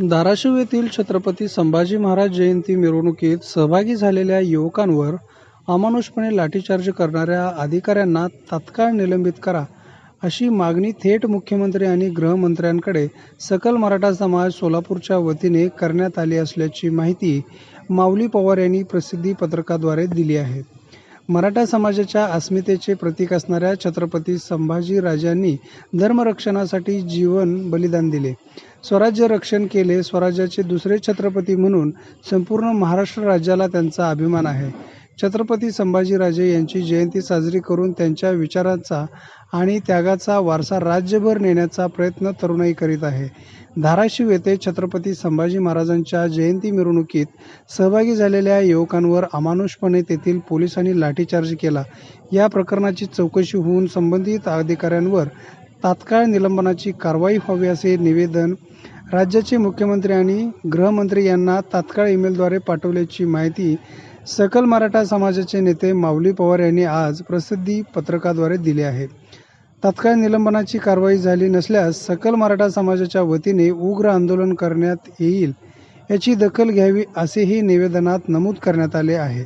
धाराशिव येथील छत्रपती संभाजी महाराज जयंती मिरवणुकीत सहभागी झालेल्या युवकांवर अमानुषपणे लाठीचार्ज करणाऱ्या अधिकाऱ्यांना तात्काळ निलंबित करा अशी मागणी थेट मुख्यमंत्री आणि गृहमंत्र्यांकडे सकल मराठा समाज सोलापूरच्या वतीने करण्यात आली असल्याची माहिती माऊली पवार यांनी प्रसिद्धी पत्रकाद्वारे दिली आहे. मराठा समाजाच्या अस्मितेचे प्रतीक असणाऱ्या छत्रपती संभाजीराजांनी धर्मरक्षणासाठी जीवन बलिदान दिले. स्वराज्य रक्षण केले स्वराज्याचे दुसरे छत्रपती म्हणून संपूर्ण महाराष्ट्र राज्याला त्यांचा अभिमान आहे. छत्रपती संभाजीराजे यांची जयंती साजरी करून त्यांच्या विचारांचा आणि त्यागाचा वारसा राज्यभर नेण्याचा प्रयत्न तरुणाई करीत आहे. धाराशिव येथे छत्रपती संभाजी महाराजांच्या जयंती मिरवणुकीत सहभागी झालेल्या युवकांवर अमानुषपणे तेथील पोलिसांनी लाठीचार्ज केला. या प्रकरणाची चौकशी होऊन संबंधित अधिकाऱ्यांवर तात्काळ निलंबनाची कारवाई व्हावी असे निवेदन राज्याचे मुख्यमंत्री आणि गृहमंत्री यांना तात्काळ ईमेलद्वारे पाठवल्याची माहिती सकल मराठा समाजाचे नेते माऊली पवार यांनी आज प्रसिद्धी पत्रकाद्वारे दिली आहे. तात्काळ निलंबनाची कारवाई झाली नसल्यास सकल मराठा समाजाच्या वतीने उग्र आंदोलन करण्यात येईल याची दखल घ्यावी असेही निवेदनात नमूद करण्यात आले आहे.